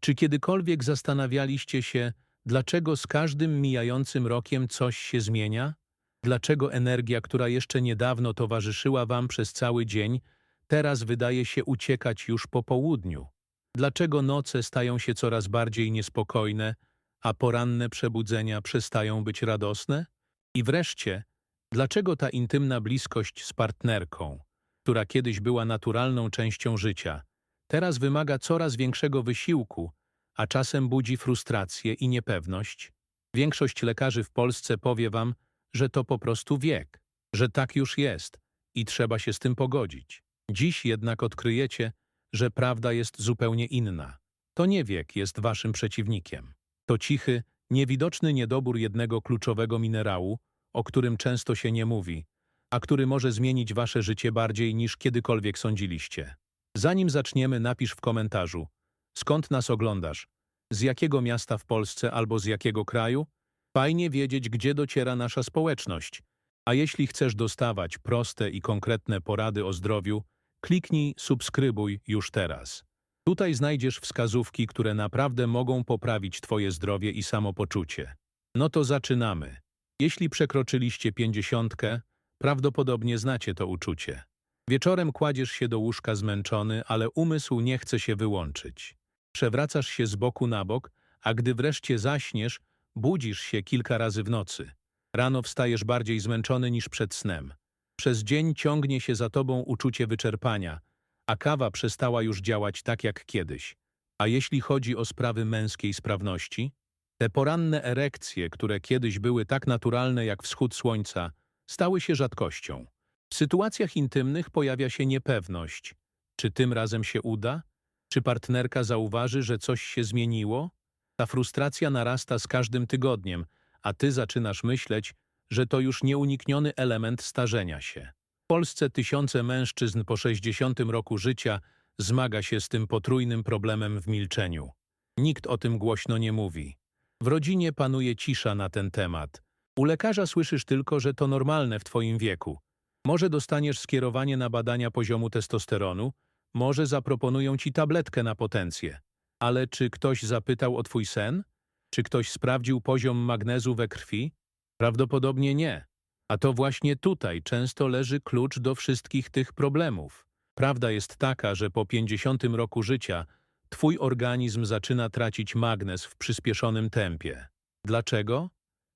Czy kiedykolwiek zastanawialiście się, dlaczego z każdym mijającym rokiem coś się zmienia? Dlaczego energia, która jeszcze niedawno towarzyszyła wam przez cały dzień, teraz wydaje się uciekać już po południu? Dlaczego noce stają się coraz bardziej niespokojne, a poranne przebudzenia przestają być radosne? I wreszcie, dlaczego ta intymna bliskość z partnerką, która kiedyś była naturalną częścią życia, teraz wymaga coraz większego wysiłku, a czasem budzi frustrację i niepewność? Większość lekarzy w Polsce powie wam, że to po prostu wiek, że tak już jest i trzeba się z tym pogodzić. Dziś jednak odkryjecie, że prawda jest zupełnie inna. To nie wiek jest waszym przeciwnikiem. To cichy, niewidoczny niedobór jednego kluczowego minerału, o którym często się nie mówi, a który może zmienić wasze życie bardziej niż kiedykolwiek sądziliście. Zanim zaczniemy, napisz w komentarzu, skąd nas oglądasz, z jakiego miasta w Polsce albo z jakiego kraju? Fajnie wiedzieć, gdzie dociera nasza społeczność. A jeśli chcesz dostawać proste i konkretne porady o zdrowiu, kliknij subskrybuj już teraz. Tutaj znajdziesz wskazówki, które naprawdę mogą poprawić Twoje zdrowie i samopoczucie. No to zaczynamy. Jeśli przekroczyliście pięćdziesiątkę, prawdopodobnie znacie to uczucie. Wieczorem kładziesz się do łóżka zmęczony, ale umysł nie chce się wyłączyć. Przewracasz się z boku na bok, a gdy wreszcie zaśniesz, budzisz się kilka razy w nocy. Rano wstajesz bardziej zmęczony niż przed snem. Przez dzień ciągnie się za tobą uczucie wyczerpania, a kawa przestała już działać tak jak kiedyś. A jeśli chodzi o sprawy męskiej sprawności, te poranne erekcje, które kiedyś były tak naturalne jak wschód słońca, stały się rzadkością. W sytuacjach intymnych pojawia się niepewność. Czy tym razem się uda? Czy partnerka zauważy, że coś się zmieniło? Ta frustracja narasta z każdym tygodniem, a ty zaczynasz myśleć, że to już nieunikniony element starzenia się. W Polsce tysiące mężczyzn po 60 roku życia zmaga się z tym potrójnym problemem w milczeniu. Nikt o tym głośno nie mówi. W rodzinie panuje cisza na ten temat. U lekarza słyszysz tylko, że to normalne w twoim wieku. Może dostaniesz skierowanie na badania poziomu testosteronu, może zaproponują ci tabletkę na potencję. Ale czy ktoś zapytał o twój sen? Czy ktoś sprawdził poziom magnezu we krwi? Prawdopodobnie nie. A to właśnie tutaj często leży klucz do wszystkich tych problemów. Prawda jest taka, że po 50 roku życia twój organizm zaczyna tracić magnez w przyspieszonym tempie. Dlaczego?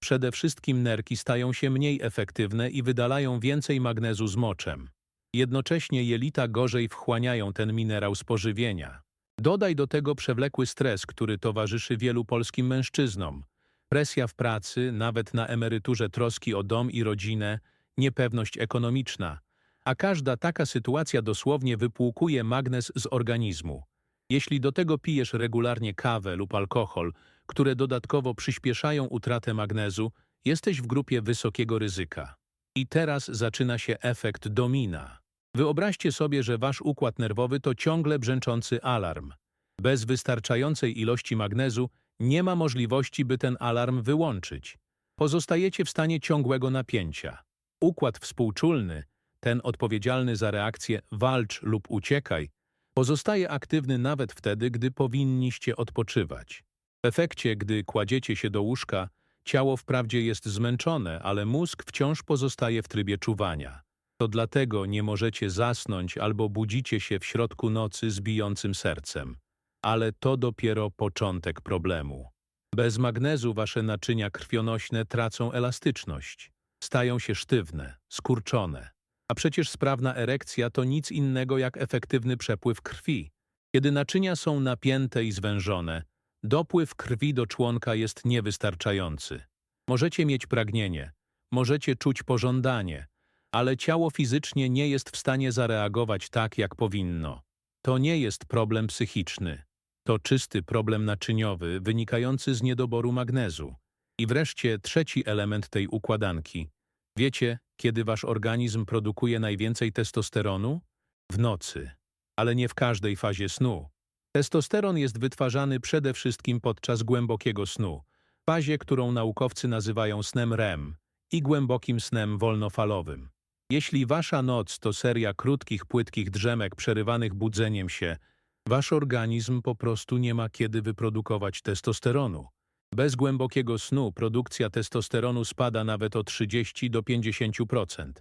Przede wszystkim nerki stają się mniej efektywne i wydalają więcej magnezu z moczem. Jednocześnie jelita gorzej wchłaniają ten minerał z pożywienia. Dodaj do tego przewlekły stres, który towarzyszy wielu polskim mężczyznom. Presja w pracy, nawet na emeryturze troski o dom i rodzinę, niepewność ekonomiczna. A każda taka sytuacja dosłownie wypłukuje magnez z organizmu. Jeśli do tego pijesz regularnie kawę lub alkohol, które dodatkowo przyspieszają utratę magnezu, jesteś w grupie wysokiego ryzyka. I teraz zaczyna się efekt domina. Wyobraźcie sobie, że wasz układ nerwowy to ciągle brzęczący alarm. Bez wystarczającej ilości magnezu nie ma możliwości, by ten alarm wyłączyć. Pozostajecie w stanie ciągłego napięcia. Układ współczulny, ten odpowiedzialny za reakcję walcz lub uciekaj, pozostaje aktywny nawet wtedy, gdy powinniście odpoczywać. W efekcie, gdy kładziecie się do łóżka, ciało wprawdzie jest zmęczone, ale mózg wciąż pozostaje w trybie czuwania. To dlatego nie możecie zasnąć albo budzicie się w środku nocy z bijącym sercem. Ale to dopiero początek problemu. Bez magnezu wasze naczynia krwionośne tracą elastyczność. Stają się sztywne, skurczone. A przecież sprawna erekcja to nic innego jak efektywny przepływ krwi. Kiedy naczynia są napięte i zwężone, dopływ krwi do członka jest niewystarczający. Możecie mieć pragnienie, możecie czuć pożądanie, ale ciało fizycznie nie jest w stanie zareagować tak, jak powinno. To nie jest problem psychiczny. To czysty problem naczyniowy wynikający z niedoboru magnezu. I wreszcie trzeci element tej układanki. Wiecie, kiedy wasz organizm produkuje najwięcej testosteronu? W nocy, ale nie w każdej fazie snu. Testosteron jest wytwarzany przede wszystkim podczas głębokiego snu, fazie, którą naukowcy nazywają snem REM i głębokim snem wolnofalowym. Jeśli wasza noc to seria krótkich, płytkich drzemek przerywanych budzeniem się, Wasz organizm po prostu nie ma kiedy wyprodukować testosteronu. Bez głębokiego snu produkcja testosteronu spada nawet o 30 do 50%.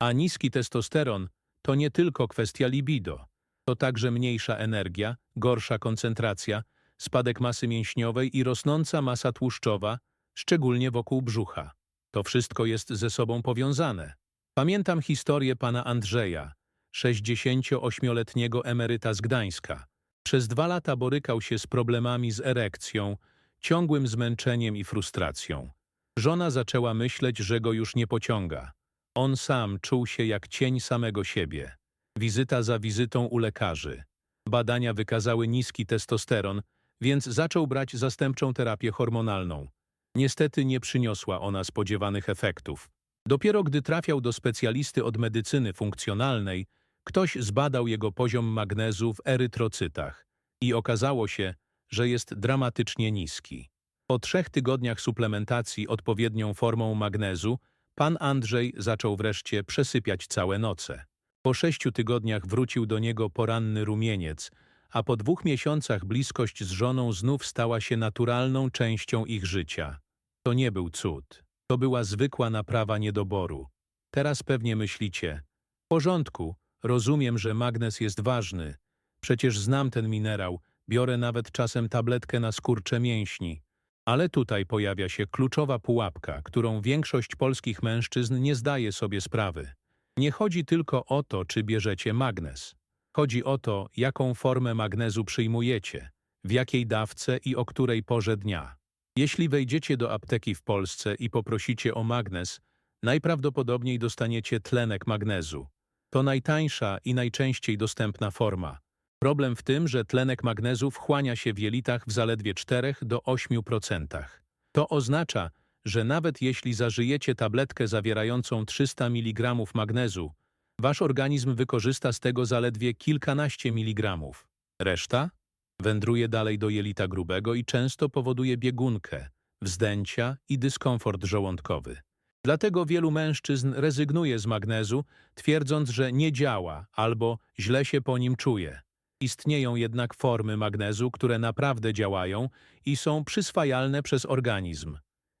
A niski testosteron to nie tylko kwestia libido. To także mniejsza energia, gorsza koncentracja, spadek masy mięśniowej i rosnąca masa tłuszczowa, szczególnie wokół brzucha. To wszystko jest ze sobą powiązane. Pamiętam historię pana Andrzeja, 68-letniego emeryta z Gdańska. Przez dwa lata borykał się z problemami z erekcją, ciągłym zmęczeniem i frustracją. Żona zaczęła myśleć, że go już nie pociąga. On sam czuł się jak cień samego siebie. Wizyta za wizytą u lekarzy. Badania wykazały niski testosteron, więc zaczął brać zastępczą terapię hormonalną. Niestety nie przyniosła ona spodziewanych efektów. Dopiero gdy trafiał do specjalisty od medycyny funkcjonalnej, ktoś zbadał jego poziom magnezu w erytrocytach i okazało się, że jest dramatycznie niski. Po trzech tygodniach suplementacji odpowiednią formą magnezu, pan Andrzej zaczął wreszcie przesypiać całe noce. Po sześciu tygodniach wrócił do niego poranny rumieniec, a po dwóch miesiącach bliskość z żoną znów stała się naturalną częścią ich życia. To nie był cud. To była zwykła naprawa niedoboru. Teraz pewnie myślicie, w porządku, rozumiem, że magnez jest ważny. Przecież znam ten minerał, biorę nawet czasem tabletkę na skurcze mięśni. Ale tutaj pojawia się kluczowa pułapka, którą większość polskich mężczyzn nie zdaje sobie sprawy. Nie chodzi tylko o to, czy bierzecie magnez. Chodzi o to, jaką formę magnezu przyjmujecie, w jakiej dawce i o której porze dnia. Jeśli wejdziecie do apteki w Polsce i poprosicie o magnez, najprawdopodobniej dostaniecie tlenek magnezu. To najtańsza i najczęściej dostępna forma. Problem w tym, że tlenek magnezu wchłania się w jelitach w zaledwie 4 do 8%. To oznacza, że nawet jeśli zażyjecie tabletkę zawierającą 300 mg magnezu, wasz organizm wykorzysta z tego zaledwie kilkanaście miligramów. Reszta wędruje dalej do jelita grubego i często powoduje biegunkę, wzdęcia i dyskomfort żołądkowy. Dlatego wielu mężczyzn rezygnuje z magnezu, twierdząc, że nie działa albo źle się po nim czuje. Istnieją jednak formy magnezu, które naprawdę działają i są przyswajalne przez organizm.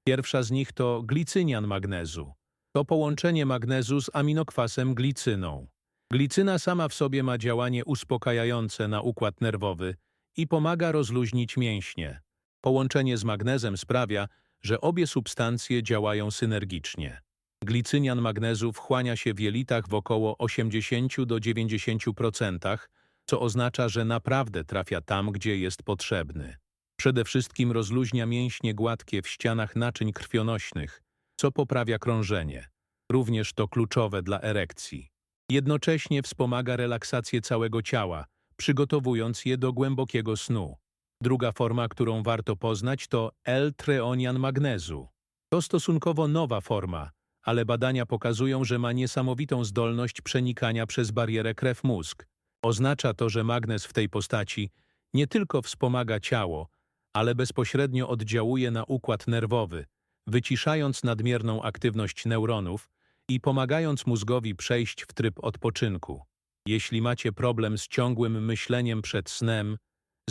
Pierwsza z nich to glicynian magnezu. To połączenie magnezu z aminokwasem glicyną. Glicyna sama w sobie ma działanie uspokajające na układ nerwowy i pomaga rozluźnić mięśnie. Połączenie z magnezem sprawia, że obie substancje działają synergicznie. Glicynian magnezu wchłania się w jelitach w około 80 do 90%, co oznacza, że naprawdę trafia tam, gdzie jest potrzebny. Przede wszystkim rozluźnia mięśnie gładkie w ścianach naczyń krwionośnych, co poprawia krążenie. Również to kluczowe dla erekcji. Jednocześnie wspomaga relaksację całego ciała, przygotowując je do głębokiego snu. Druga forma, którą warto poznać, to L-treonian magnezu. To stosunkowo nowa forma, ale badania pokazują, że ma niesamowitą zdolność przenikania przez barierę krew-mózg. Oznacza to, że magnez w tej postaci nie tylko wspomaga ciało, ale bezpośrednio oddziałuje na układ nerwowy, wyciszając nadmierną aktywność neuronów i pomagając mózgowi przejść w tryb odpoczynku. Jeśli macie problem z ciągłym myśleniem przed snem,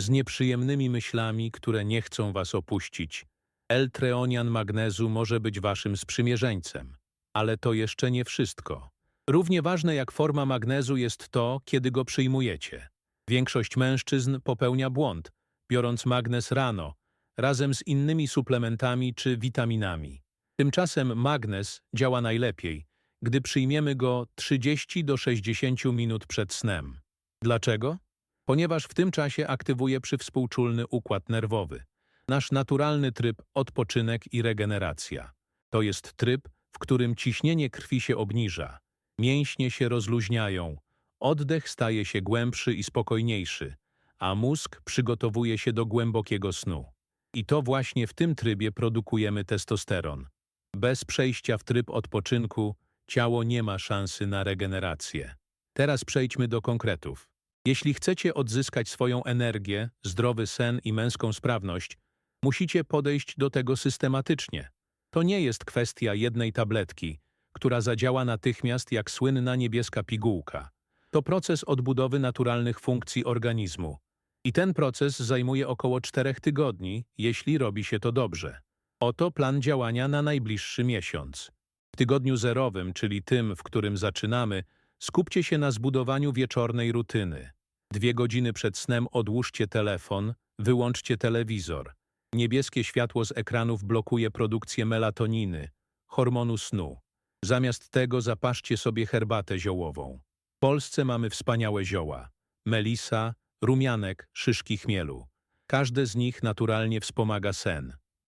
z nieprzyjemnymi myślami, które nie chcą was opuścić, L-treonian magnezu może być waszym sprzymierzeńcem. Ale to jeszcze nie wszystko. Równie ważne jak forma magnezu jest to, kiedy go przyjmujecie. Większość mężczyzn popełnia błąd, biorąc magnez rano, razem z innymi suplementami czy witaminami. Tymczasem magnez działa najlepiej, gdy przyjmiemy go 30 do 60 minut przed snem. Dlaczego? Ponieważ w tym czasie aktywuje przywspółczulny układ nerwowy, nasz naturalny tryb odpoczynek i regeneracja. To jest tryb, w którym ciśnienie krwi się obniża, mięśnie się rozluźniają, oddech staje się głębszy i spokojniejszy, a mózg przygotowuje się do głębokiego snu. I to właśnie w tym trybie produkujemy testosteron. Bez przejścia w tryb odpoczynku ciało nie ma szansy na regenerację. Teraz przejdźmy do konkretów. Jeśli chcecie odzyskać swoją energię, zdrowy sen i męską sprawność, musicie podejść do tego systematycznie. To nie jest kwestia jednej tabletki, która zadziała natychmiast jak słynna niebieska pigułka. To proces odbudowy naturalnych funkcji organizmu. I ten proces zajmuje około czterech tygodni, jeśli robi się to dobrze. Oto plan działania na najbliższy miesiąc. W tygodniu zerowym, czyli tym, w którym zaczynamy, skupcie się na zbudowaniu wieczornej rutyny. Dwie godziny przed snem odłóżcie telefon, wyłączcie telewizor. Niebieskie światło z ekranów blokuje produkcję melatoniny, hormonu snu. Zamiast tego zapaszcie sobie herbatę ziołową. W Polsce mamy wspaniałe zioła. Melisa, rumianek, szyszki chmielu. Każde z nich naturalnie wspomaga sen.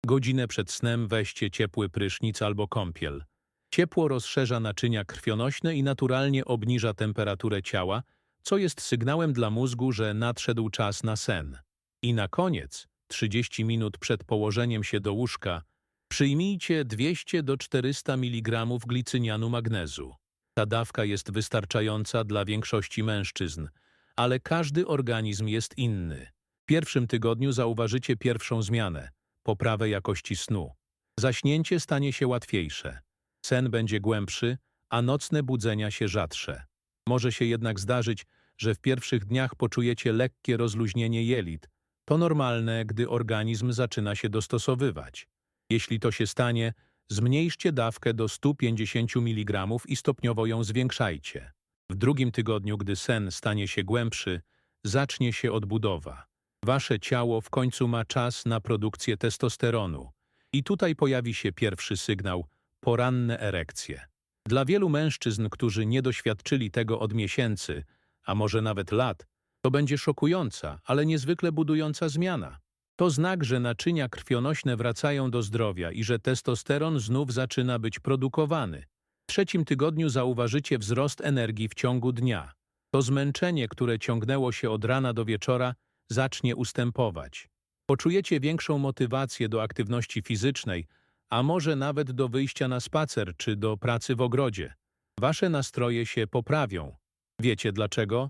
Godzinę przed snem weźcie ciepły prysznic albo kąpiel. Ciepło rozszerza naczynia krwionośne i naturalnie obniża temperaturę ciała, co jest sygnałem dla mózgu, że nadszedł czas na sen. I na koniec, 30 minut przed położeniem się do łóżka, przyjmijcie 200 do 400 mg glicynianu magnezu. Ta dawka jest wystarczająca dla większości mężczyzn, ale każdy organizm jest inny. W pierwszym tygodniu zauważycie pierwszą zmianę – poprawę jakości snu. Zaśnięcie stanie się łatwiejsze. Sen będzie głębszy, a nocne budzenia się rzadsze. Może się jednak zdarzyć, że w pierwszych dniach poczujecie lekkie rozluźnienie jelit. To normalne, gdy organizm zaczyna się dostosowywać. Jeśli to się stanie, zmniejszcie dawkę do 150 mg i stopniowo ją zwiększajcie. W drugim tygodniu, gdy sen stanie się głębszy, zacznie się odbudowa. Wasze ciało w końcu ma czas na produkcję testosteronu. I tutaj pojawi się pierwszy sygnał – poranne erekcje. Dla wielu mężczyzn, którzy nie doświadczyli tego od miesięcy, a może nawet lat, to będzie szokująca, ale niezwykle budująca zmiana. To znak, że naczynia krwionośne wracają do zdrowia i że testosteron znów zaczyna być produkowany. Trzecim tygodniu zauważycie wzrost energii w ciągu dnia. To zmęczenie, które ciągnęło się od rana do wieczora, zacznie ustępować. Poczujecie większą motywację do aktywności fizycznej, a może nawet do wyjścia na spacer czy do pracy w ogrodzie. Wasze nastroje się poprawią. Wiecie dlaczego?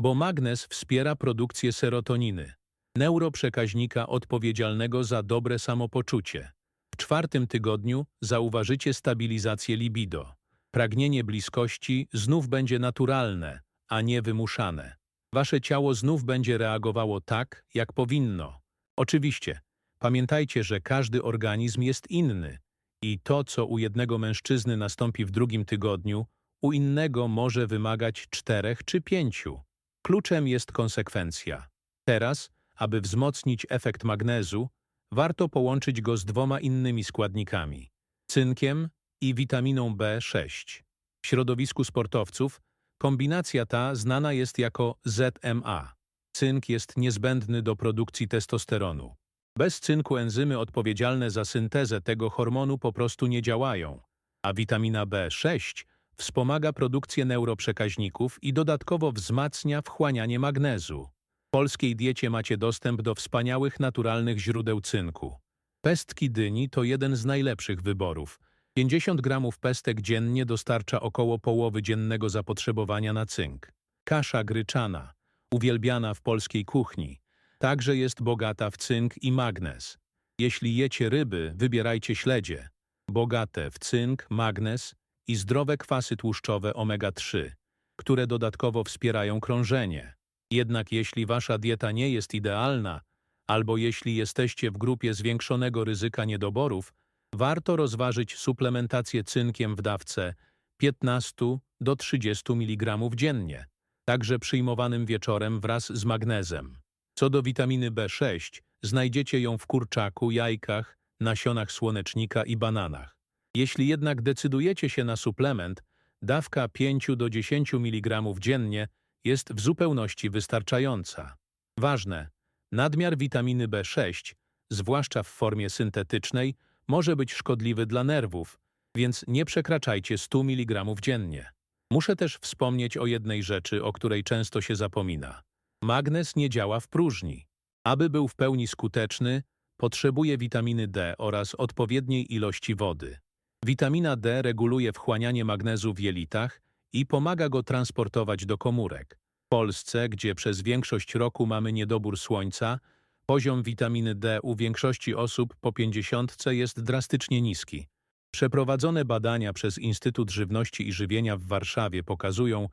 Bo magnez wspiera produkcję serotoniny, neuroprzekaźnika odpowiedzialnego za dobre samopoczucie. W czwartym tygodniu zauważycie stabilizację libido. Pragnienie bliskości znów będzie naturalne, a nie wymuszane. Wasze ciało znów będzie reagowało tak, jak powinno. Oczywiście, pamiętajcie, że każdy organizm jest inny i to, co u jednego mężczyzny nastąpi w drugim tygodniu, u innego może wymagać czterech czy pięciu. Kluczem jest konsekwencja. Teraz, aby wzmocnić efekt magnezu, warto połączyć go z dwoma innymi składnikami – cynkiem i witaminą B6. W środowisku sportowców kombinacja ta znana jest jako ZMA. Cynk jest niezbędny do produkcji testosteronu. Bez cynku enzymy odpowiedzialne za syntezę tego hormonu po prostu nie działają, a witamina B6 wspomaga produkcję neuroprzekaźników i dodatkowo wzmacnia wchłanianie magnezu. Polskiej diecie macie dostęp do wspaniałych naturalnych źródeł cynku. Pestki dyni to jeden z najlepszych wyborów. 50 gramów pestek dziennie dostarcza około połowy dziennego zapotrzebowania na cynk. Kasza gryczana, uwielbiana w polskiej kuchni, także jest bogata w cynk i magnez. Jeśli jecie ryby, wybierajcie śledzie. Bogate w cynk, magnez i zdrowe kwasy tłuszczowe omega-3, które dodatkowo wspierają krążenie. Jednak jeśli wasza dieta nie jest idealna, albo jeśli jesteście w grupie zwiększonego ryzyka niedoborów, warto rozważyć suplementację cynkiem w dawce 15 do 30 mg dziennie, także przyjmowanym wieczorem wraz z magnezem. Co do witaminy B6, znajdziecie ją w kurczaku, jajkach, nasionach słonecznika i bananach. Jeśli jednak decydujecie się na suplement, dawka 5 do 10 mg dziennie jest w zupełności wystarczająca. Ważne, nadmiar witaminy B6, zwłaszcza w formie syntetycznej, może być szkodliwy dla nerwów, więc nie przekraczajcie 100 mg dziennie. Muszę też wspomnieć o jednej rzeczy, o której często się zapomina. Magnez nie działa w próżni. Aby był w pełni skuteczny, potrzebuje witaminy D oraz odpowiedniej ilości wody. Witamina D reguluje wchłanianie magnezu w jelitach i pomaga go transportować do komórek. W Polsce, gdzie przez większość roku mamy niedobór słońca, poziom witaminy D u większości osób po 50 jest drastycznie niski. Przeprowadzone badania przez Instytut Żywności i Żywienia w Warszawie pokazują,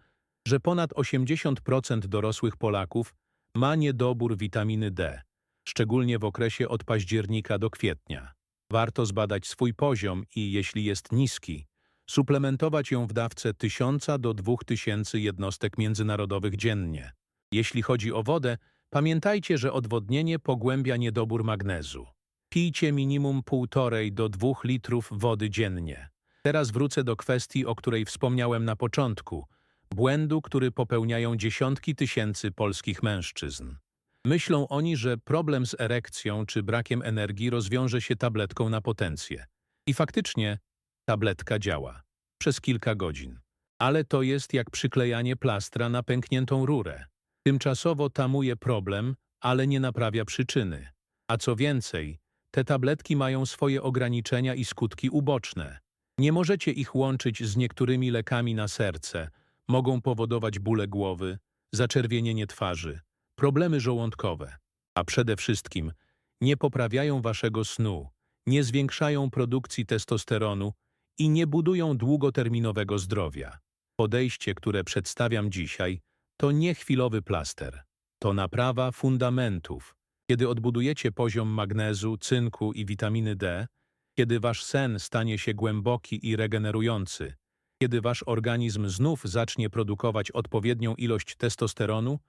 że ponad 80% dorosłych Polaków ma niedobór witaminy D, szczególnie w okresie od października do kwietnia. Warto zbadać swój poziom i, jeśli jest niski, suplementować ją w dawce 1000 do 2000 jednostek międzynarodowych dziennie. Jeśli chodzi o wodę, pamiętajcie, że odwodnienie pogłębia niedobór magnezu. Pijcie minimum 1,5 do 2 litrów wody dziennie. Teraz wrócę do kwestii, o której wspomniałem na początku, błędu, który popełniają dziesiątki tysięcy polskich mężczyzn. Myślą oni, że problem z erekcją czy brakiem energii rozwiąże się tabletką na potencję. I faktycznie tabletka działa. Przez kilka godzin. Ale to jest jak przyklejanie plastra na pękniętą rurę. Tymczasowo tamuje problem, ale nie naprawia przyczyny. A co więcej, te tabletki mają swoje ograniczenia i skutki uboczne. Nie możecie ich łączyć z niektórymi lekami na serce. Mogą powodować bóle głowy, zaczerwienienie twarzy, problemy żołądkowe. A przede wszystkim nie poprawiają waszego snu, nie zwiększają produkcji testosteronu i nie budują długoterminowego zdrowia. Podejście, które przedstawiam dzisiaj, to nie chwilowy plaster. To naprawa fundamentów. Kiedy odbudujecie poziom magnezu, cynku i witaminy D, kiedy wasz sen stanie się głęboki i regenerujący, kiedy wasz organizm znów zacznie produkować odpowiednią ilość testosteronu,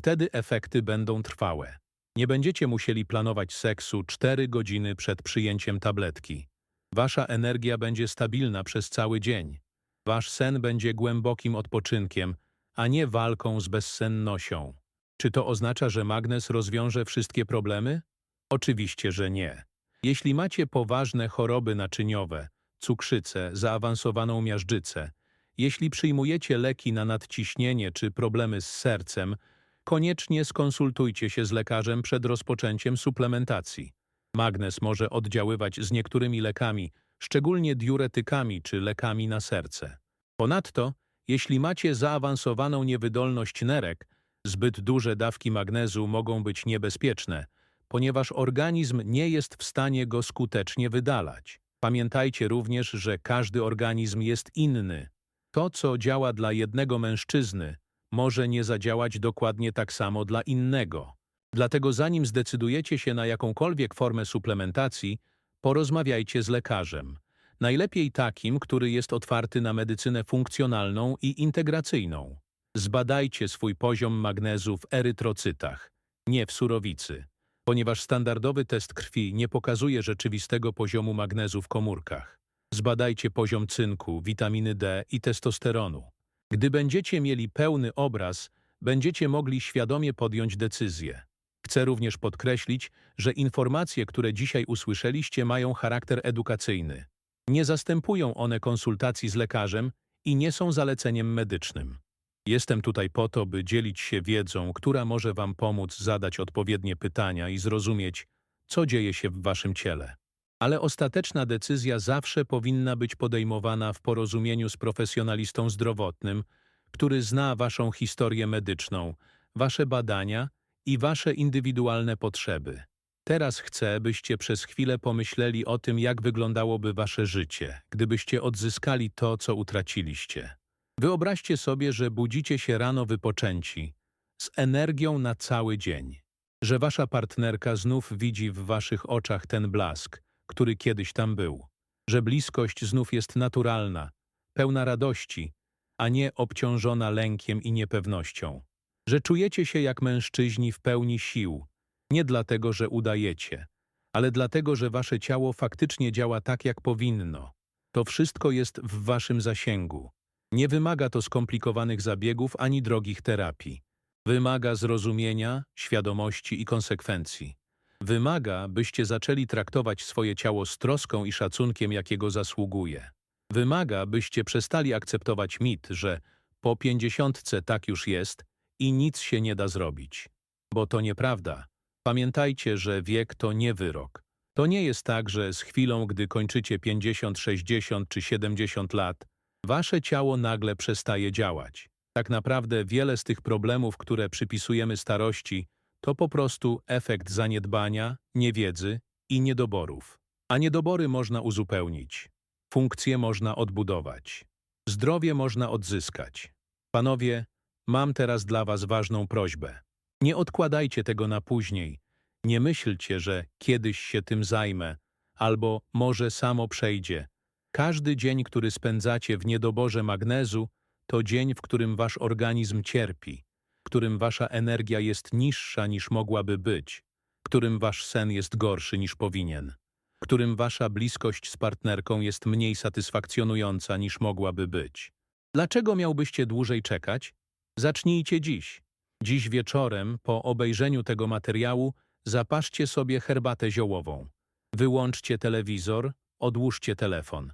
wtedy efekty będą trwałe. Nie będziecie musieli planować seksu 4 godziny przed przyjęciem tabletki. Wasza energia będzie stabilna przez cały dzień. Wasz sen będzie głębokim odpoczynkiem, a nie walką z bezsennością. Czy to oznacza, że magnes rozwiąże wszystkie problemy? Oczywiście, że nie. Jeśli macie poważne choroby naczyniowe, cukrzycę, zaawansowaną miażdżycę, jeśli przyjmujecie leki na nadciśnienie czy problemy z sercem, koniecznie skonsultujcie się z lekarzem przed rozpoczęciem suplementacji. Magnes może oddziaływać z niektórymi lekami, szczególnie diuretykami czy lekami na serce. Ponadto, jeśli macie zaawansowaną niewydolność nerek, zbyt duże dawki magnezu mogą być niebezpieczne, ponieważ organizm nie jest w stanie go skutecznie wydalać. Pamiętajcie również, że każdy organizm jest inny. To, co działa dla jednego mężczyzny, może nie zadziałać dokładnie tak samo dla innego. Dlatego zanim zdecydujecie się na jakąkolwiek formę suplementacji, porozmawiajcie z lekarzem. Najlepiej takim, który jest otwarty na medycynę funkcjonalną i integracyjną. Zbadajcie swój poziom magnezu w erytrocytach, nie w surowicy, ponieważ standardowy test krwi nie pokazuje rzeczywistego poziomu magnezu w komórkach. Zbadajcie poziom cynku, witaminy D i testosteronu. Gdy będziecie mieli pełny obraz, będziecie mogli świadomie podjąć decyzję. Chcę również podkreślić, że informacje, które dzisiaj usłyszeliście, mają charakter edukacyjny. Nie zastępują one konsultacji z lekarzem i nie są zaleceniem medycznym. Jestem tutaj po to, by dzielić się wiedzą, która może Wam pomóc zadać odpowiednie pytania i zrozumieć, co dzieje się w Waszym ciele. Ale ostateczna decyzja zawsze powinna być podejmowana w porozumieniu z profesjonalistą zdrowotnym, który zna Waszą historię medyczną, Wasze badania i Wasze indywidualne potrzeby. Teraz chcę, byście przez chwilę pomyśleli o tym, jak wyglądałoby Wasze życie, gdybyście odzyskali to, co utraciliście. Wyobraźcie sobie, że budzicie się rano wypoczęci, z energią na cały dzień, że wasza partnerka znów widzi w waszych oczach ten blask, który kiedyś tam był, że bliskość znów jest naturalna, pełna radości, a nie obciążona lękiem i niepewnością, że czujecie się jak mężczyźni w pełni sił, nie dlatego, że udajecie, ale dlatego, że wasze ciało faktycznie działa tak, jak powinno. To wszystko jest w waszym zasięgu. Nie wymaga to skomplikowanych zabiegów ani drogich terapii. Wymaga zrozumienia, świadomości i konsekwencji. Wymaga, byście zaczęli traktować swoje ciało z troską i szacunkiem, jakiego zasługuje. Wymaga, byście przestali akceptować mit, że po pięćdziesiątce tak już jest i nic się nie da zrobić. Bo to nieprawda. Pamiętajcie, że wiek to nie wyrok. To nie jest tak, że z chwilą, gdy kończycie 50, 60 czy 70 lat, wasze ciało nagle przestaje działać. Tak naprawdę wiele z tych problemów, które przypisujemy starości, to po prostu efekt zaniedbania, niewiedzy i niedoborów. A niedobory można uzupełnić. Funkcje można odbudować. Zdrowie można odzyskać. Panowie, mam teraz dla was ważną prośbę. Nie odkładajcie tego na później. Nie myślcie, że kiedyś się tym zajmę, albo może samo przejdzie. Każdy dzień, który spędzacie w niedoborze magnezu, to dzień, w którym wasz organizm cierpi, w którym wasza energia jest niższa niż mogłaby być, w którym wasz sen jest gorszy niż powinien, w którym wasza bliskość z partnerką jest mniej satysfakcjonująca niż mogłaby być. Dlaczego miałbyście dłużej czekać? Zacznijcie dziś. Dziś wieczorem, po obejrzeniu tego materiału, zapaszcie sobie herbatę ziołową. Wyłączcie telewizor, odłóżcie telefon.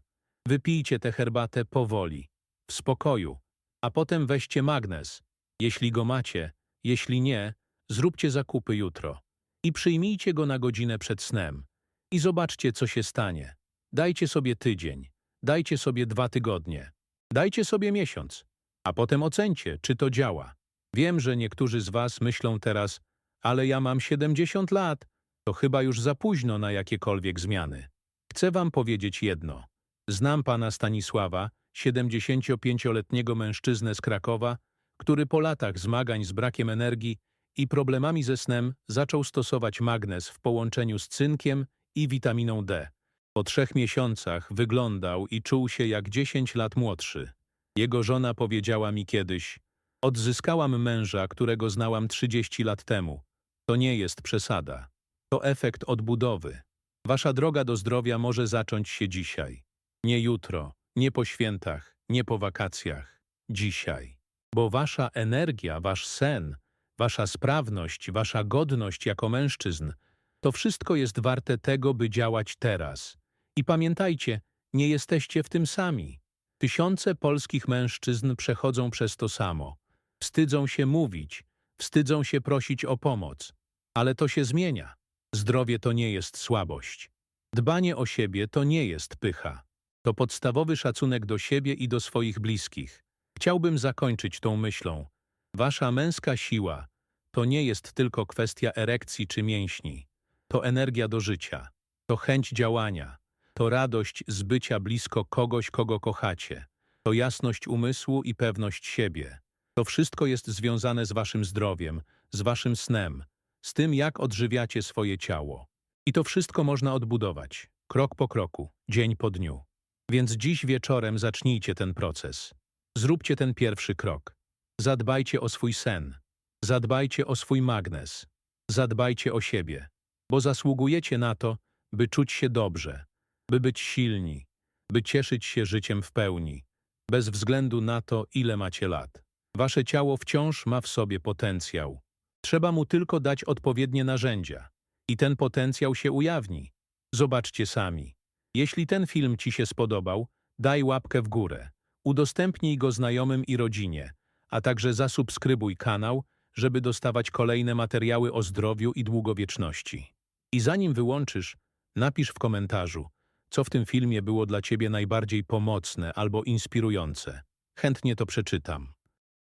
Wypijcie tę herbatę powoli, w spokoju, a potem weźcie magnez. Jeśli go macie, jeśli nie, zróbcie zakupy jutro i przyjmijcie go na godzinę przed snem i zobaczcie, co się stanie. Dajcie sobie tydzień, dajcie sobie dwa tygodnie, dajcie sobie miesiąc, a potem ocencie, czy to działa. Wiem, że niektórzy z was myślą teraz, ale ja mam 70 lat, to chyba już za późno na jakiekolwiek zmiany. Chcę wam powiedzieć jedno. Znam pana Stanisława, 75-letniego mężczyznę z Krakowa, który po latach zmagań z brakiem energii i problemami ze snem zaczął stosować magnez w połączeniu z cynkiem i witaminą D. Po trzech miesiącach wyglądał i czuł się jak 10 lat młodszy. Jego żona powiedziała mi kiedyś, odzyskałam męża, którego znałam 30 lat temu. To nie jest przesada. To efekt odbudowy. Wasza droga do zdrowia może zacząć się dzisiaj. Nie jutro, nie po świętach, nie po wakacjach. Dzisiaj. Bo wasza energia, wasz sen, wasza sprawność, wasza godność jako mężczyzn, to wszystko jest warte tego, by działać teraz. I pamiętajcie, nie jesteście w tym sami. Tysiące polskich mężczyzn przechodzą przez to samo. Wstydzą się mówić, wstydzą się prosić o pomoc. Ale to się zmienia. Zdrowie to nie jest słabość. Dbanie o siebie to nie jest pycha. To podstawowy szacunek do siebie i do swoich bliskich. Chciałbym zakończyć tą myślą. Wasza męska siła to nie jest tylko kwestia erekcji czy mięśni. To energia do życia, to chęć działania, to radość z bycia blisko kogoś, kogo kochacie, to jasność umysłu i pewność siebie. To wszystko jest związane z waszym zdrowiem, z waszym snem, z tym, jak odżywiacie swoje ciało. I to wszystko można odbudować, krok po kroku, dzień po dniu. Więc dziś wieczorem zacznijcie ten proces. Zróbcie ten pierwszy krok. Zadbajcie o swój sen. Zadbajcie o swój magnes. Zadbajcie o siebie, bo zasługujecie na to, by czuć się dobrze, by być silni, by cieszyć się życiem w pełni, bez względu na to, ile macie lat. Wasze ciało wciąż ma w sobie potencjał. Trzeba mu tylko dać odpowiednie narzędzia i ten potencjał się ujawni. Zobaczcie sami. Jeśli ten film Ci się spodobał, daj łapkę w górę, udostępnij go znajomym i rodzinie, a także zasubskrybuj kanał, żeby dostawać kolejne materiały o zdrowiu i długowieczności. I zanim wyłączysz, napisz w komentarzu, co w tym filmie było dla Ciebie najbardziej pomocne albo inspirujące. Chętnie to przeczytam.